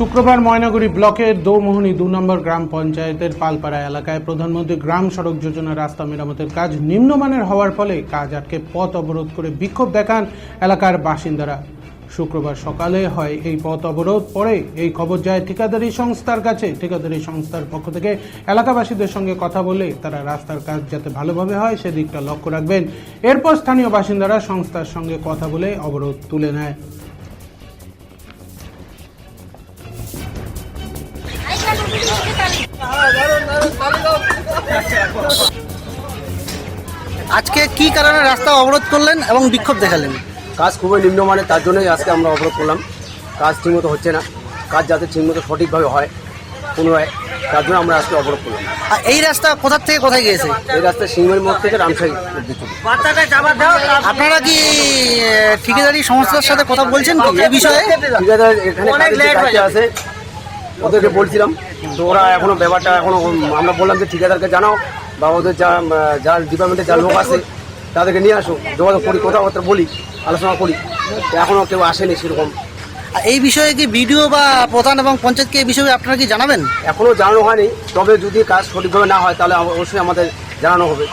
শুক্রবার ময়নাগুড়ি ব্লকের দৌমোহনী দু নম্বর গ্রাম পঞ্চায়েতের পালপাড়া এলাকায় প্রধানমন্ত্রী গ্রাম সড়ক যোজনা রাস্তা মেরামতের কাজ নিম্নমানের হওয়ার ফলে কাজ আটকে পথ অবরোধ করে বিক্ষোভ দেখান এলাকার বাসিন্দারা। শুক্রবার সকালে হয় এই পথ অবরোধ, পরে এই খবর যায় ঠিকাদারি সংস্থার কাছে। ঠিকাদারি সংস্থার পক্ষ থেকে এলাকাবাসীদের সঙ্গে কথা বলে তারা রাস্তার কাজ যাতে ভালোভাবে হয় সেদিকটা লক্ষ্য রাখবেন। এরপর স্থানীয় বাসিন্দারা সংস্থার সঙ্গে কথা বলে অবরোধ তুলে নেয়। আজকে কি কারণে রাস্তা অবরোধ করলেন এবং বিক্ষোভ দেখালেন? কাজ খুবই নিম্নমানের তার জন্যই আজকে আমরা অবরোধ করলাম। কাজ ঠিকমতো হচ্ছে না। কাজ যাতে ঠিকমতো সঠিকভাবে হয় পুনরায় তার জন্য আমরা আজকে অবরোধ করলাম। আর এই রাস্তা কোথা থেকে কোথায় গিয়েছে? এই রাস্তায় সিংহের মোড় থেকে রামসাই আপনারা কি ঠিকাদারি সংস্থার সাথে কথা বলছেন কি? এই বিষয়ে? ঠিকাদার এখানে আছে ওদেরকে বলছিলাম তো ওরা এখনও ব্যাপারটা এখনও আমরা বললাম যে ঠিকাদারকে জানাও বা ওদের যা যার ডিপার্টমেন্টে যা লোক আছে তাদেরকে নিয়ে আসো যোগাযোগ করি কথাবার্তা বলি আলোচনা করি। এখনও কেউ আসেনি সেরকম। আর এই বিষয়ে কি বিডিও বা প্রধান এবং পঞ্চায়েতকে এই বিষয়ে আপনারা কি জানাবেন? এখনও জানানো হয়নি তবে যদি কাজ সঠিকভাবে না হয় তাহলে অবশ্যই আমাদের জানানো হবে।